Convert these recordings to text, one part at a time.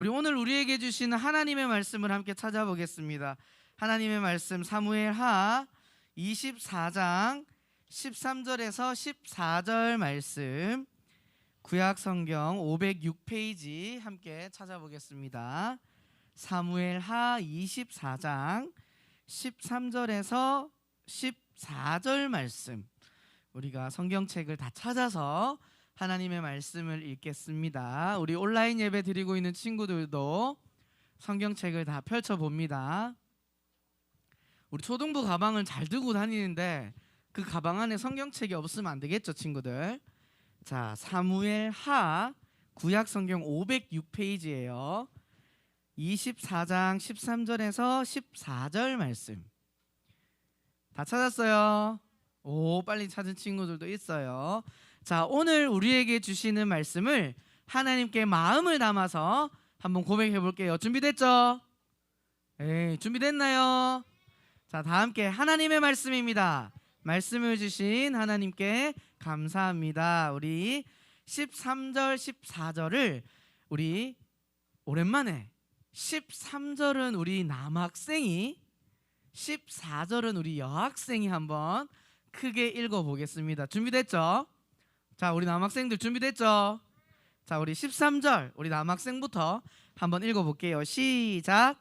우리 오늘 우리에게 주시는 하나님의 말씀을 함께 찾아보겠습니다. 하나님의 말씀 사무엘 하 24장 13절에서 14절 말씀 구약 성경 506페이지 함께 찾아보겠습니다. 사무엘 하 24장 13절에서 14절 말씀 우리가 성경책을 다 찾아서 하나님의 말씀을 읽겠습니다. 우리 온라인 예배 드리고 있는 친구들도 성경책을 다 펼쳐 봅니다. 우리 초등부 가방을 잘 들고 다니는데 그 가방 안에 성경책이 없으면 안 되겠죠, 친구들. 자, 사무엘 하 구약 성경 506페이지예요. 24장 13절에서 14절 말씀. 다 찾았어요? 오, 빨리 찾은 친구들도 있어요. 자, 오늘 우리에게 주시는 말씀을 하나님께 마음을 담아서 한번 고백해 볼게요. 준비됐죠? 에이, 준비됐나요? 자, 다 함께 하나님의 말씀입니다. 말씀을 주신 하나님께 감사합니다. 우리 13절, 14절을 우리 오랜만에 13절은 우리 남학생이 14절은 우리 여학생이 한번 크게 읽어 보겠습니다. 준비됐죠? 자, 우리 남학생들 준비됐죠? 자, 우리 13절 우리 남학생부터 한번 읽어 볼게요. 시작.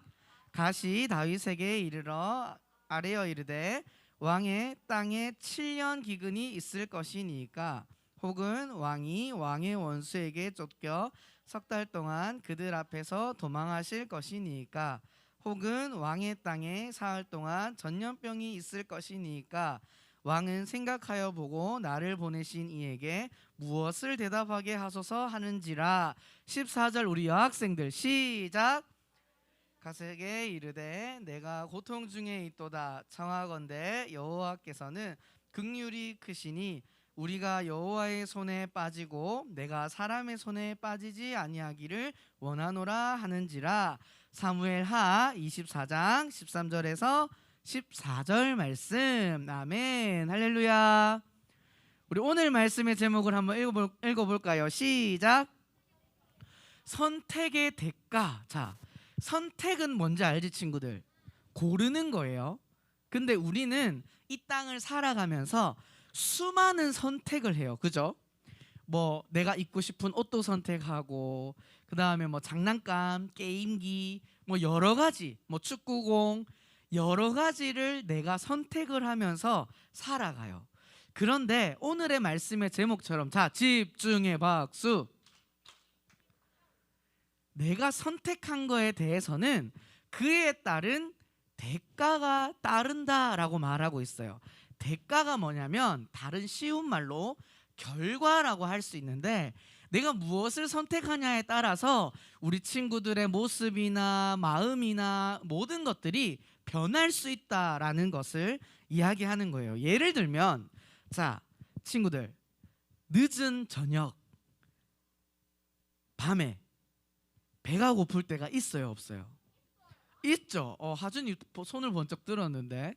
가시 다윗에게 이르러 아뢰어 이르되 왕의 땅에 7년 기근이 있을 것이니까 혹은 왕이 왕의 원수에게 쫓겨 석 달 동안 그들 앞에서 도망하실 것이니까 혹은 왕의 땅에 사흘 동안 전염병이 있을 것이니까 왕은 생각하여 보고 나를 보내신 이에게 무엇을 대답하게 하소서 하는지라. 14절 우리 여학생들 시작. 가세게 이르되 내가 고통 중에 있도다. 청하건대 여호와께서는 극률이 크시니 우리가 여호와의 손에 빠지고 내가 사람의 손에 빠지지 아니하기를 원하노라 하는지라. 사무엘 하 24장 13절에서 14절 말씀. 아멘. 할렐루야. 우리 오늘 말씀의 제목을 한번 읽어볼, 읽어볼까요? 시작. 선택의 대가. 자 선택은 뭔지 알지 친구들? 고르는 거예요. 근데 우리는 이 땅을 살아가면서 수많은 선택을 해요. 그죠? 뭐 내가 입고 싶은 옷도 선택하고 그 다음에 뭐 장난감 게임기 뭐 여러 가지 뭐 축구공 여러 가지를 내가 선택을 하면서 살아가요 그런데 오늘의 말씀의 제목처럼 자 집중해 박수 내가 선택한 거에 대해서는 그에 따른 대가가 따른다라고 말하고 있어요. 대가가 뭐냐면 다른 쉬운 말로 결과라고 할 수 있는데 내가 무엇을 선택하냐에 따라서 우리 친구들의 모습이나 마음이나 모든 것들이 변할 수 있다라는 것을 이야기하는 거예요. 예를 들면 자, 친구들 늦은 저녁 밤에 배가 고플 때가 있어요, 없어요? 있죠. 어, 하준이 손을 번쩍 들었는데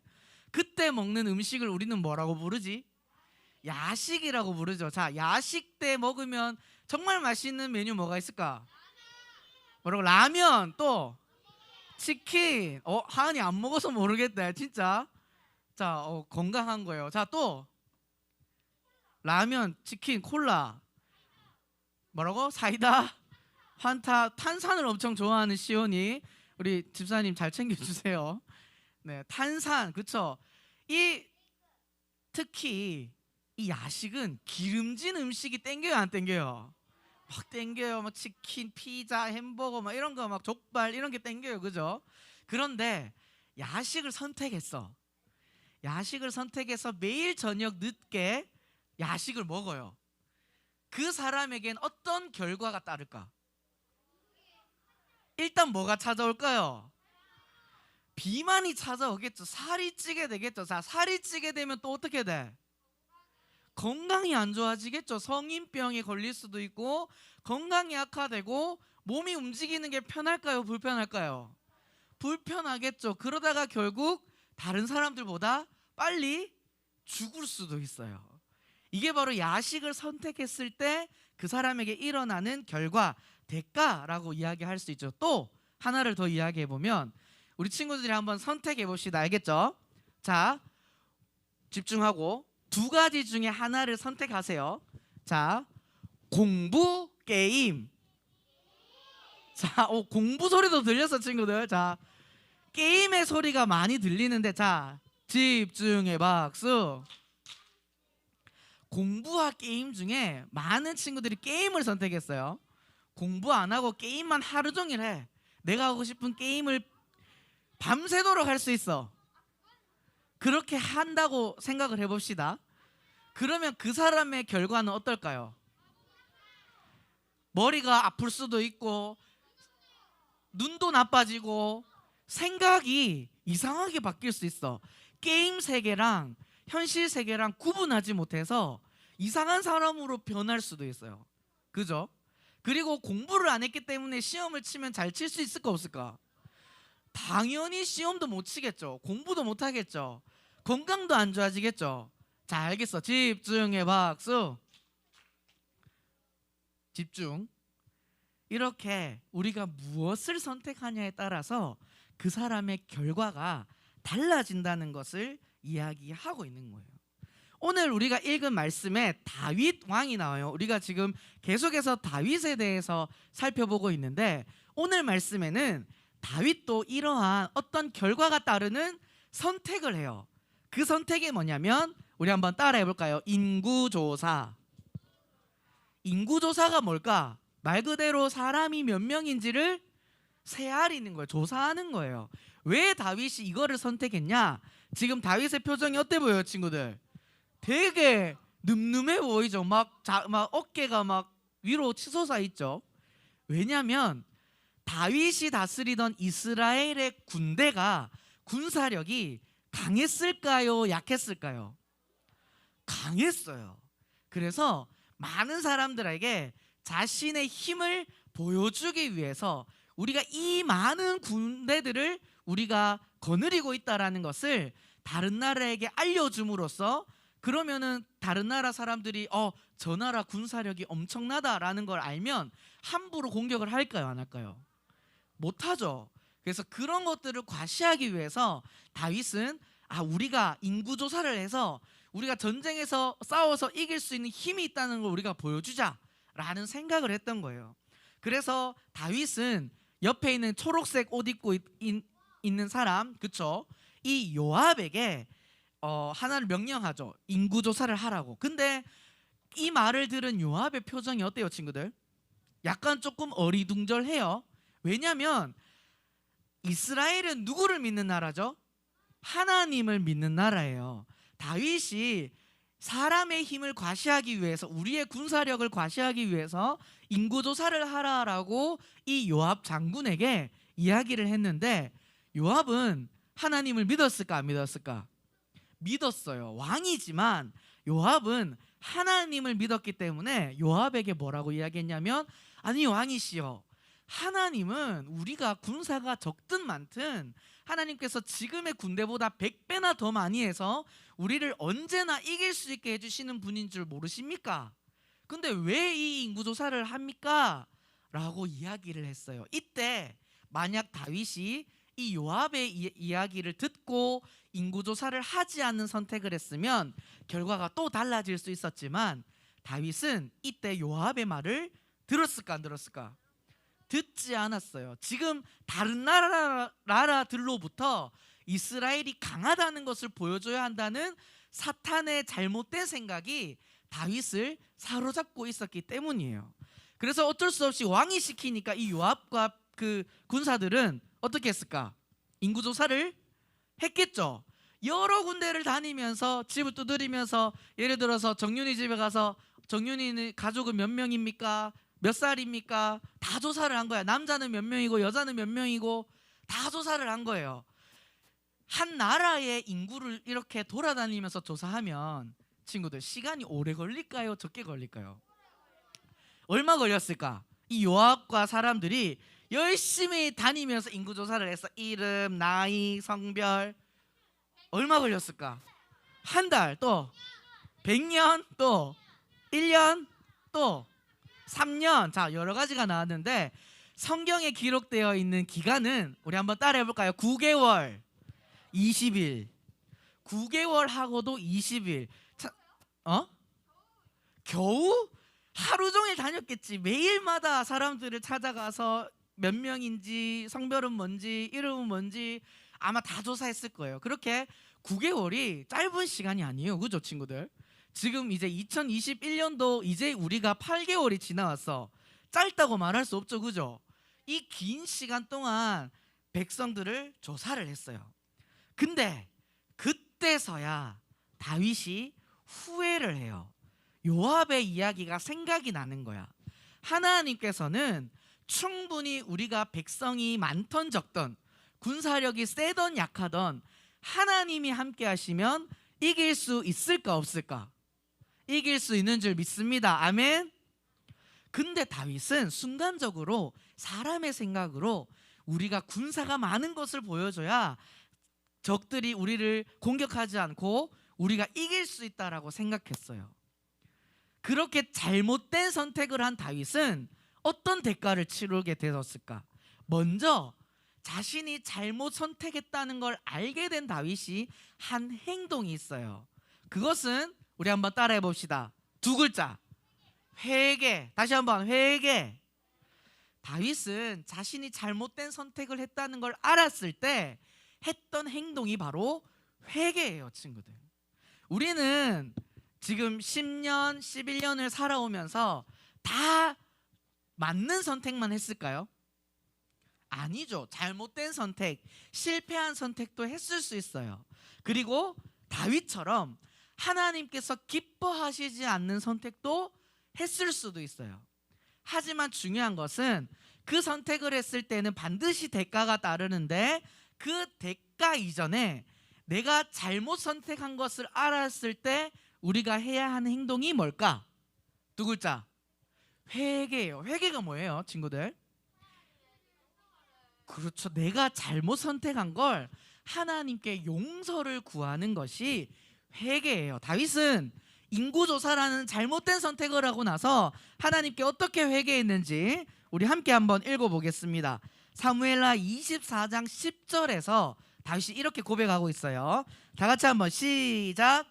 그때 먹는 음식을 우리는 뭐라고 부르지? 야식이라고 부르죠. 자, 야식 때 먹으면 정말 맛있는 메뉴 뭐가 있을까? 뭐라고 라면 또 치킨. 어, 하은이 안 먹어서 모르겠다. 진짜. 자, 어, 건강한 거예요. 자, 또 라면, 치킨, 콜라. 뭐라고? 사이다. 환타 탄산을 엄청 좋아하는 시온이 우리 집사님 잘 챙겨 주세요. 네, 탄산 그쵸? 이 특히 이 야식은 기름진 음식이 땡겨요 안 땡겨요? 막 땡겨요, 막 치킨, 피자, 햄버거 막 이런 거 막 족발 이런 게 땡겨요, 그죠? 그런데 야식을 선택했어. 야식을 선택해서 매일 저녁 늦게 야식을 먹어요. 그 사람에겐 어떤 결과가 따를까? 일단 뭐가 찾아올까요? 비만이 찾아오겠죠. 살이 찌게 되겠죠. 자, 살이 찌게 되면 또 어떻게 돼? 건강이 안 좋아지겠죠. 성인병에 걸릴 수도 있고 건강이 악화되고 몸이 움직이는 게 편할까요? 불편할까요? 불편하겠죠. 그러다가 결국 다른 사람들보다 빨리 죽을 수도 있어요. 이게 바로 야식을 선택했을 때 그 사람에게 일어나는 결과 대가라고 이야기할 수 있죠. 또 하나를 더 이야기해 보면 우리 친구들이 한번 선택해 봅시다. 알겠죠? 자, 집중하고 두 가지 중에 하나를 선택하세요. 자, 공부 게임. 자, 오, 공부 소리도 들렸어, 친구들. 자, 게임의 소리가 많이 들리는데 자, 집중해 박수. 공부와 게임 중에 많은 친구들이 게임을 선택했어요. 공부 안 하고 게임만 하루 종일 해. 내가 하고 싶은 게임을 밤새도록 할 수 있어. 그렇게 한다고 생각을 해봅시다. 그러면 그 사람의 결과는 어떨까요? 머리가 아플 수도 있고, 눈도 나빠지고, 생각이 이상하게 바뀔 수 있어. 게임 세계랑 현실 세계랑 구분하지 못해서 이상한 사람으로 변할 수도 있어요. 그죠? 그리고 공부를 안 했기 때문에 시험을 치면 잘 칠 수 있을까 없을까? 당연히 시험도 못 치겠죠. 공부도 못 하겠죠. 건강도 안 좋아지겠죠. 자, 알겠어. 집중해 박수. 집중. 이렇게 우리가 무엇을 선택하냐에 따라서 그 사람의 결과가 달라진다는 것을 이야기하고 있는 거예요. 오늘 우리가 읽은 말씀에 다윗 왕이 나와요. 우리가 지금 계속해서 다윗에 대해서 살펴보고 있는데 오늘 말씀에는 다윗도 이러한 어떤 결과가 따르는 선택을 해요. 그 선택이 뭐냐면 우리 한번 따라해 볼까요? 인구조사. 인구조사가 뭘까? 말 그대로 사람이 몇 명인지를 세아리는 거예요. 조사하는 거예요. 왜 다윗이 이거를 선택했냐? 지금 다윗의 표정이 어때 보여요, 친구들? 되게 늠름해 보이죠. 막, 자, 막 어깨가 막 위로 치솟아 있죠. 왜냐하면 다윗이 다스리던 이스라엘의 군대가 군사력이 강했을까요? 약했을까요? 강했어요. 그래서 많은 사람들에게 자신의 힘을 보여주기 위해서 우리가 이 많은 군대들을 우리가 거느리고 있다라는 것을 다른 나라에게 알려줌으로써 그러면은 다른 나라 사람들이 어 저 나라 군사력이 엄청나다라는 걸 알면 함부로 공격을 할까요 안 할까요? 못하죠. 그래서 그런 것들을 과시하기 위해서 다윗은 아 우리가 인구 조사를 해서 우리가 전쟁에서 싸워서 이길 수 있는 힘이 있다는 걸 우리가 보여주자라는 생각을 했던 거예요. 그래서 다윗은 옆에 있는 초록색 옷 입고 있, 있, 있는 사람, 그쵸? 이 요압에게 어, 하나를 명령하죠. 인구 조사를 하라고. 근데 이 말을 들은 요압의 표정이 어때요, 친구들? 약간 조금 어리둥절해요. 왜냐하면 이스라엘은 누구를 믿는 나라죠? 하나님을 믿는 나라예요. 다윗이 사람의 힘을 과시하기 위해서 우리의 군사력을 과시하기 위해서 인구 조사를 하라라고 이 요압 장군에게 이야기를 했는데 요압은 하나님을 믿었을까 안 믿었을까? 믿었어요. 왕이지만 요압은 하나님을 믿었기 때문에 요압에게 뭐라고 이야기했냐면 아니 왕이시여 하나님은 우리가 군사가 적든 많든 하나님께서 지금의 군대보다 100배나 더 많이 해서 우리를 언제나 이길 수 있게 해주시는 분인 줄 모르십니까? 근데 왜 이 인구조사를 합니까? 라고 이야기를 했어요. 이때 만약 다윗이 이 요압의 이, 이야기를 듣고 인구조사를 하지 않는 선택을 했으면 결과가 또 달라질 수 있었지만 다윗은 이때 요압의 말을 들었을까 안 들었을까? 듣지 않았어요. 지금 다른 나라, 나라들로부터 이스라엘이 강하다는 것을 보여줘야 한다는 사탄의 잘못된 생각이 다윗을 사로잡고 있었기 때문이에요. 그래서 어쩔 수 없이 왕이 시키니까 이 요압과 그 군사들은 어떻게 했을까? 인구 조사를 했겠죠. 여러 군데를 다니면서 집을 두드리면서 예를 들어서 정윤이 집에 가서 정윤이 가족은 몇 명입니까? 몇 살입니까? 다 조사를 한 거야. 남자는 몇 명이고 여자는 몇 명이고 다 조사를 한 거예요. 한 나라의 인구를 이렇게 돌아다니면서 조사하면 친구들 시간이 오래 걸릴까요? 적게 걸릴까요? 얼마 걸렸을까? 이 요압과 사람들이 열심히 다니면서 인구 조사를 해서 이름, 나이, 성별 얼마 걸렸을까? 한 달또 100년 또 1년 또 3년. 자, 여러 가지가 나왔는데 성경에 기록되어 있는 기간은 우리 한번 따라해 볼까요? 9개월 20일. 9개월 하고도 20일. 자, 어? 겨우 하루 종일 다녔겠지. 매일마다 사람들을 찾아가서 몇 명인지 성별은 뭔지 이름은 뭔지 아마 다 조사했을 거예요. 그렇게 9개월이 짧은 시간이 아니에요. 그죠, 친구들? 지금 이제 2021년도 이제 우리가 8개월이 지나왔어. 짧다고 말할 수 없죠. 그죠? 이 긴 시간 동안 백성들을 조사를 했어요. 근데 그때서야 다윗이 후회를 해요. 요압의 이야기가 생각이 나는 거야. 하나님께서는 충분히 우리가 백성이 많던 적던 군사력이 세던 약하던 하나님이 함께 하시면 이길 수 있을까 없을까? 이길 수 있는 줄 믿습니다. 아멘. 근데 다윗은 순간적으로 사람의 생각으로 우리가 군사가 많은 것을 보여줘야 적들이 우리를 공격하지 않고 우리가 이길 수 있다라고 생각했어요. 그렇게 잘못된 선택을 한 다윗은 어떤 대가를 치르게 되었을까? 먼저 자신이 잘못 선택했다는 걸 알게 된 다윗이 한 행동이 있어요. 그것은 우리 한번 따라해 봅시다. 두 글자. 회개. 다시 한번 회개. 다윗은 자신이 잘못된 선택을 했다는 걸 알았을 때 했던 행동이 바로 회개예요, 친구들. 우리는 지금 10년, 11년을 살아오면서 다 맞는 선택만 했을까요? 아니죠. 잘못된 선택, 실패한 선택도 했을 수 있어요. 그리고 다윗처럼 하나님께서 기뻐하시지 않는 선택도 했을 수도 있어요. 하지만 중요한 것은 그 선택을 했을 때는 반드시 대가가 따르는데 그 대가 이전에 내가 잘못 선택한 것을 알았을 때 우리가 해야 하는 행동이 뭘까? 두 글자. 회개예요. 회개가 뭐예요, 친구들? 그렇죠. 내가 잘못 선택한 걸 하나님께 용서를 구하는 것이 회개예요. 다윗은 인구조사라는 잘못된 선택을 하고 나서 하나님께 어떻게 회개했는지 우리 함께 한번 읽어보겠습니다. 사무엘라 24장 10절에서 다윗이 이렇게 고백하고 있어요. 다 같이 한번 시작.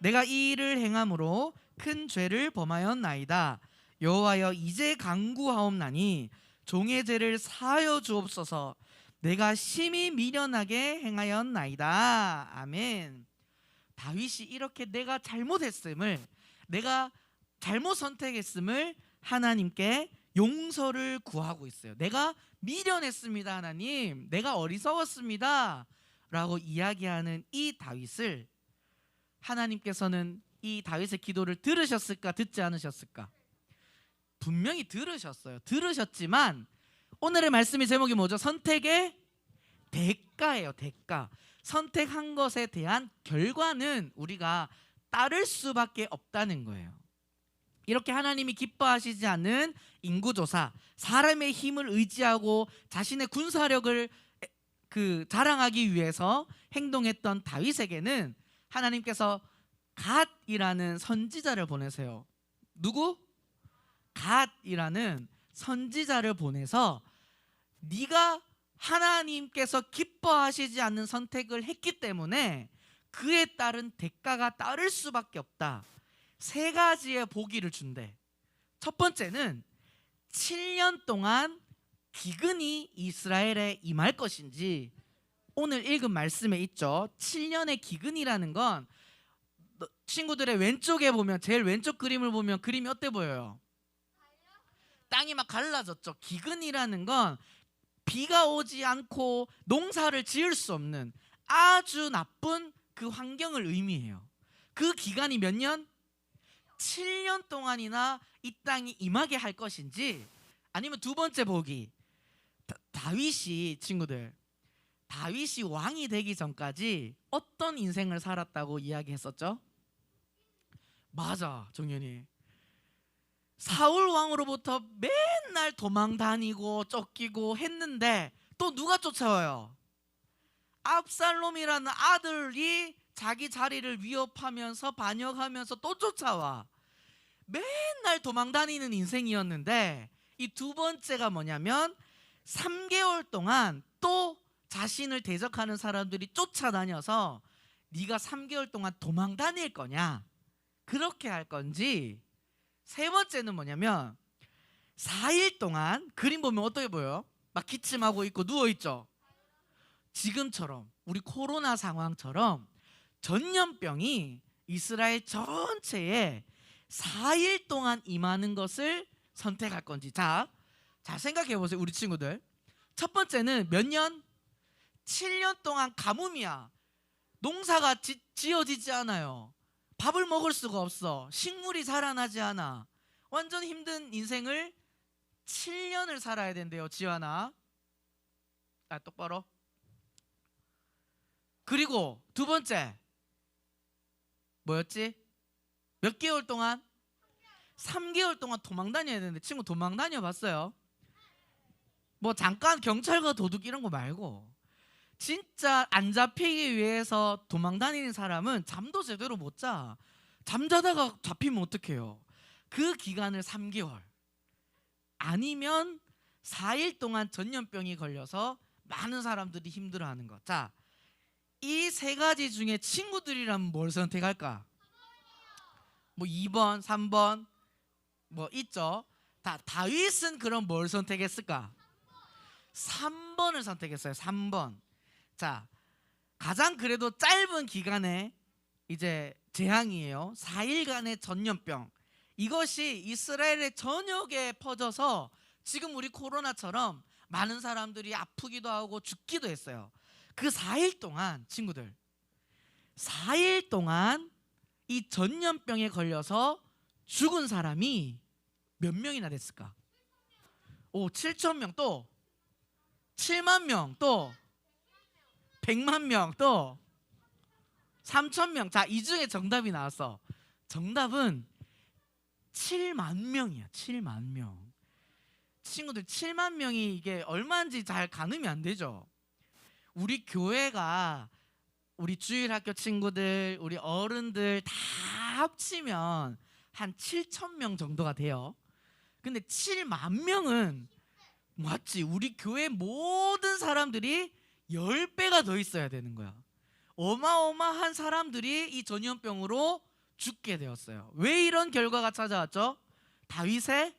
내가 이 일을 행함으로 큰 죄를 범하였나이다. 여호와여 이제 강구하옵나니 종의 죄를 사하여 주옵소서. 내가 심히 미련하게 행하였나이다. 아멘. 다윗이 이렇게 내가 잘못했음을 내가 잘못 선택했음을 하나님께 용서를 구하고 있어요. 내가 미련했습니다, 하나님. 내가 어리석었습니다. 라고 이야기하는 이 다윗을 하나님께서는 이 다윗의 기도를 들으셨을까 듣지 않으셨을까? 분명히 들으셨어요. 들으셨지만 오늘의 말씀의 제목이 뭐죠? 선택의 대가예요. 대가. 선택한 것에 대한 결과는 우리가 따를 수밖에 없다는 거예요. 이렇게 하나님이 기뻐하시지 않는 인구조사, 사람의 힘을 의지하고 자신의 군사력을 그 자랑하기 위해서 행동했던 다윗에게는 하나님께서 갓이라는 선지자를 보내세요. 누구? 갓이라는 선지자를 보내서 네가 하나님께서 기뻐하시지 않는 선택을 했기 때문에 그에 따른 대가가 따를 수밖에 없다. 세 가지의 보기를 준대. 첫 번째는 7년 동안 기근이 이스라엘에 임할 것인지 오늘 읽은 말씀에 있죠. 7년의 기근이라는 건 친구들의 왼쪽에 보면 제일 왼쪽 그림을 보면 그림이 어때 보여요? 땅이 막 갈라졌죠. 기근이라는 건 비가 오지 않고 농사를 지을 수 없는 아주 나쁜 그 환경을 의미해요. 그 기간이 몇 년? 7년 동안이나 이 땅이 임하게 할 것인지 아니면 두 번째 보기 다, 다윗이 친구들 다윗이 왕이 되기 전까지 어떤 인생을 살았다고 이야기했었죠? 맞아 정연이 사울 왕으로부터 맨날 도망 다니고 쫓기고 했는데 또 누가 쫓아와요? 압살롬이라는 아들이 자기 자리를 위협하면서 반역하면서 또 쫓아와. 맨날 도망 다니는 인생이었는데 이 두 번째가 뭐냐면 3개월 동안 또 자신을 대적하는 사람들이 쫓아다녀서 네가 3개월 동안 도망 다닐 거냐 그렇게 할 건지 세 번째는 뭐냐면 4일 동안 그림 보면 어떻게 보여요? 막 기침하고 있고 누워 있죠. 지금처럼 우리 코로나 상황처럼 전염병이 이스라엘 전체에 4일 동안 임하는 것을 선택할 건지 자, 자 생각해 보세요 우리 친구들 첫 번째는 몇 년? 7년 동안 가뭄이야 농사가 지, 지어지지 않아요 밥을 먹을 수가 없어 식물이 자라나지 않아 완전 힘든 인생을 7년을 살아야 된대요 지환아 아 똑바로 그리고 두 번째 뭐였지? 몇 개월 동안? 3개월 동안 도망 다녀야 되는데 친구 도망 다녀 봤어요? 뭐 잠깐 경찰과 도둑 이런 거 말고 진짜 안 잡히기 위해서 도망 다니는 사람은 잠도 제대로 못 자. 잠자다가 잡히면 어떡해요? 그 기간을 3개월 아니면 4일 동안 전염병이 걸려서 많은 사람들이 힘들어하는 것. 자, 이 세 가지 중에 친구들이라면 뭘 선택할까? 뭐 2번, 3번 뭐 있죠. 다 다윗은 그럼 뭘 선택했을까? 3번을 선택했어요. 3번. 자, 가장 그래도 짧은 기간에 이제 재앙이에요. 4일간의 전염병. 이것이 이스라엘의 전역에 퍼져서 지금 우리 코로나처럼 많은 사람들이 아프기도 하고 죽기도 했어요. 그 4일 동안 친구들 4일 동안 이 전염병에 걸려서 죽은 사람이 몇 명이나 됐을까? 오, 7천 명 또 7만 명또 100만 명 또 3천 명. 자, 이 중에 정답이 나왔어. 정답은 7만 명이야. 7만 명. 친구들 7만 명이 이게 얼마인지 잘 가늠이 안 되죠. 우리 교회가 우리 주일 학교 친구들, 우리 어른들 다 합치면 한 7천 명 정도가 돼요. 근데 7만 명은 맞지? 우리 교회 모든 사람들이 10배가 더 있어야 되는 거야. 어마어마한 사람들이 이 전염병으로 죽게 되었어요. 왜 이런 결과가 찾아왔죠? 다윗의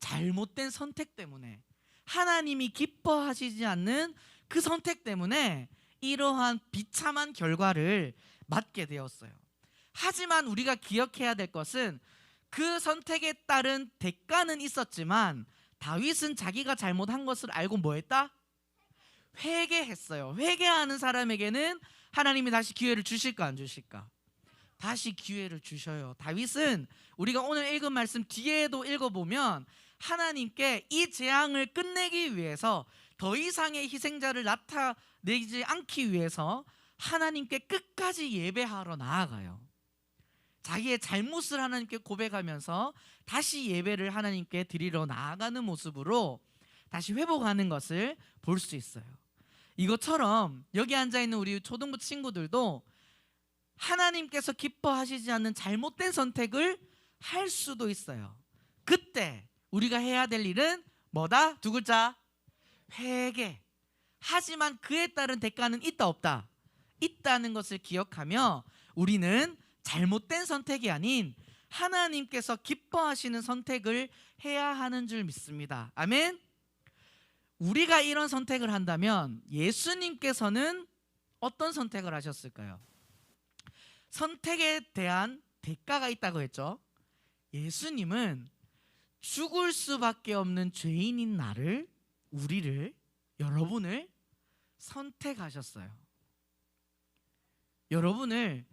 잘못된 선택 때문에 하나님이 기뻐하시지 않는 그 선택 때문에 이러한 비참한 결과를 맞게 되었어요. 하지만 우리가 기억해야 될 것은 그 선택에 따른 대가는 있었지만 다윗은 자기가 잘못한 것을 알고 뭐 했다? 회개했어요. 회개하는 사람에게는 하나님이 다시 기회를 주실까 안 주실까? 다시 기회를 주셔요. 다윗은 우리가 오늘 읽은 말씀 뒤에도 읽어보면 하나님께 이 재앙을 끝내기 위해서 더 이상의 희생자를 나타내지 않기 위해서 하나님께 끝까지 예배하러 나아가요. 자기의 잘못을 하나님께 고백하면서 다시 예배를 하나님께 드리러 나아가는 모습으로 다시 회복하는 것을 볼 수 있어요. 이것처럼 여기 앉아 있는 우리 초등부 친구들도 하나님께서 기뻐하시지 않는 잘못된 선택을 할 수도 있어요. 그때 우리가 해야 될 일은 뭐다? 두 글자. 회개. 하지만 그에 따른 대가는 있다 없다. 있다는 것을 기억하며 우리는 잘못된 선택이 아닌 하나님께서 기뻐하시는 선택을 해야 하는 줄 믿습니다. 아멘. 우리가 이런 선택을 한다면 예수님께서는 어떤 선택을 하셨을까요? 선택에 대한 대가가 있다고 했죠. 예수님은 죽을 수밖에 없는 죄인인 나를 우리를 여러분을 선택하셨어요. 여러분을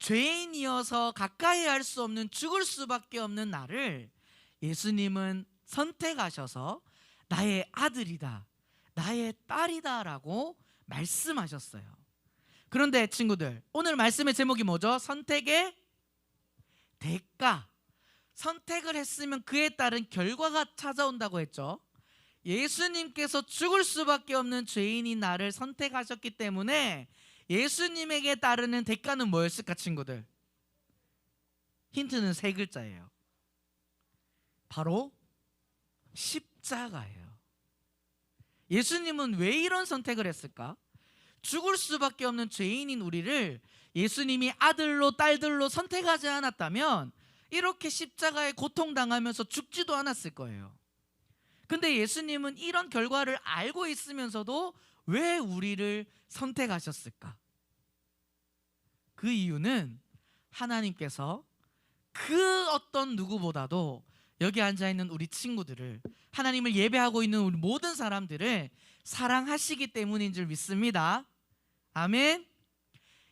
죄인이어서 가까이 할 수 없는 죽을 수밖에 없는 나를 예수님은 선택하셔서 나의 아들이다, 나의 딸이다라고 말씀하셨어요. 그런데 친구들, 오늘 말씀의 제목이 뭐죠? 선택의 대가. 선택을 했으면 그에 따른 결과가 찾아온다고 했죠. 예수님께서 죽을 수밖에 없는 죄인이 나를 선택하셨기 때문에 예수님에게 따르는 대가는 뭐였을까, 친구들? 힌트는 세 글자예요. 바로 십자가예요. 예수님은 왜 이런 선택을 했을까? 죽을 수밖에 없는 죄인인 우리를 예수님이 아들로 딸들로 선택하지 않았다면 이렇게 십자가에 고통당하면서 죽지도 않았을 거예요. 근데 예수님은 이런 결과를 알고 있으면서도 왜 우리를 선택하셨을까? 그 이유는 하나님께서 그 어떤 누구보다도 여기 앉아 있는 우리 친구들을 하나님을 예배하고 있는 우리 모든 사람들을 사랑하시기 때문인 줄 믿습니다. 아멘.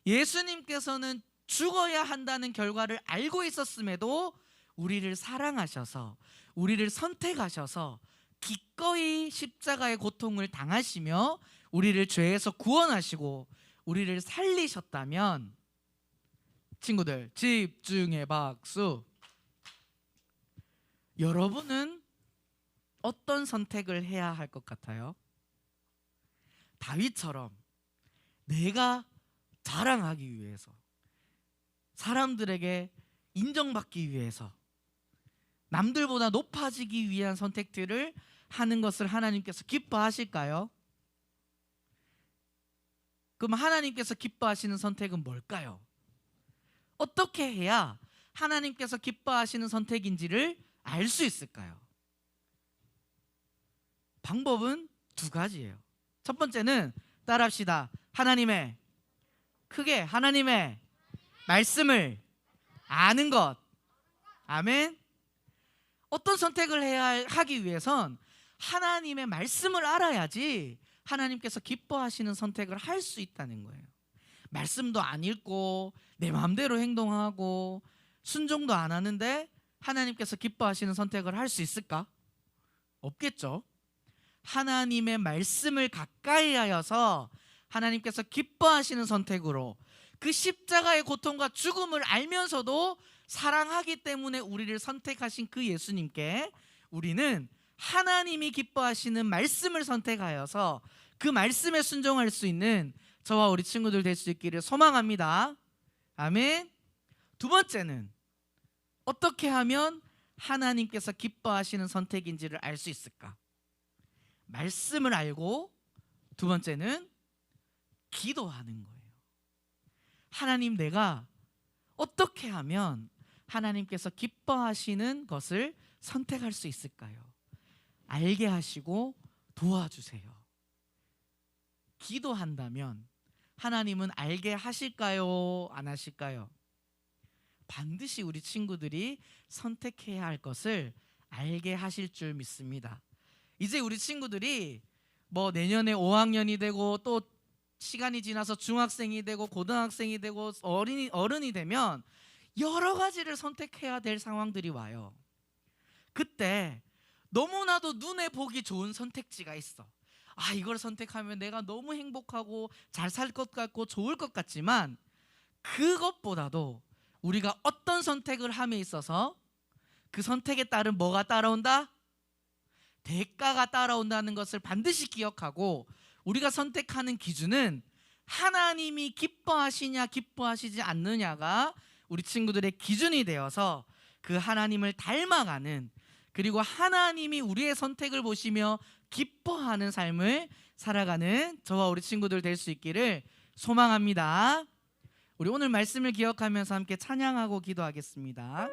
예수님께서는 죽어야 한다는 결과를 알고 있었음에도 우리를 사랑하셔서 우리를 선택하셔서 기꺼이 십자가의 고통을 당하시며 우리를 죄에서 구원하시고 우리를 살리셨다면 친구들 집중의 박수. 여러분은 어떤 선택을 해야 할 것 같아요? 다윗처럼 내가 자랑하기 위해서 사람들에게 인정받기 위해서 남들보다 높아지기 위한 선택들을 하는 것을 하나님께서 기뻐하실까요? 그럼 하나님께서 기뻐하시는 선택은 뭘까요? 어떻게 해야 하나님께서 기뻐하시는 선택인지를 알 수 있을까요? 방법은 두 가지예요. 첫 번째는 따라합시다. 하나님의 크게 하나님의 말씀을 아는 것. 아멘. 어떤 선택을 해야 하기 위해선 하나님의 말씀을 알아야지 하나님께서 기뻐하시는 선택을 할 수 있다는 거예요. 말씀도 안 읽고 내 마음대로 행동하고 순종도 안 하는데 하나님께서 기뻐하시는 선택을 할 수 있을까? 없겠죠. 하나님의 말씀을 가까이 하여서 하나님께서 기뻐하시는 선택으로 그 십자가의 고통과 죽음을 알면서도 사랑하기 때문에 우리를 선택하신 그 예수님께 우리는 하나님이 기뻐하시는 말씀을 선택하여서 그 말씀에 순종할 수 있는 저와 우리 친구들 될 수 있기를 소망합니다. 아멘. 두 번째는 어떻게 하면 하나님께서 기뻐하시는 선택인지를 알 수 있을까? 말씀을 알고 두 번째는 기도하는 거예요. 하나님 내가 어떻게 하면 하나님께서 기뻐하시는 것을 선택할 수 있을까요? 알게 하시고 도와주세요. 기도한다면 하나님은 알게 하실까요? 안 하실까요? 반드시 우리 친구들이 선택해야 할 것을 알게 하실 줄 믿습니다. 이제 우리 친구들이 뭐 내년에 5학년이 되고 또 시간이 지나서 중학생이 되고 고등학생이 되고 어린이 어른이 되면 여러 가지를 선택해야 될 상황들이 와요. 그때 너무나도 눈에 보기 좋은 선택지가 있어. 아, 이걸 선택하면 내가 너무 행복하고 잘 살 것 같고 좋을 것 같지만 그것보다도 우리가 어떤 선택을 함에 있어서 그 선택에 따른 뭐가 따라온다? 대가가 따라온다는 것을 반드시 기억하고 우리가 선택하는 기준은 하나님이 기뻐하시냐 기뻐하시지 않느냐가 우리 친구들의 기준이 되어서 그 하나님을 닮아가는 그리고 하나님이 우리의 선택을 보시며 기뻐하는 삶을 살아가는 저와 우리 친구들 될 수 있기를 소망합니다. 우리 오늘 말씀을 기억하면서 함께 찬양하고 기도하겠습니다.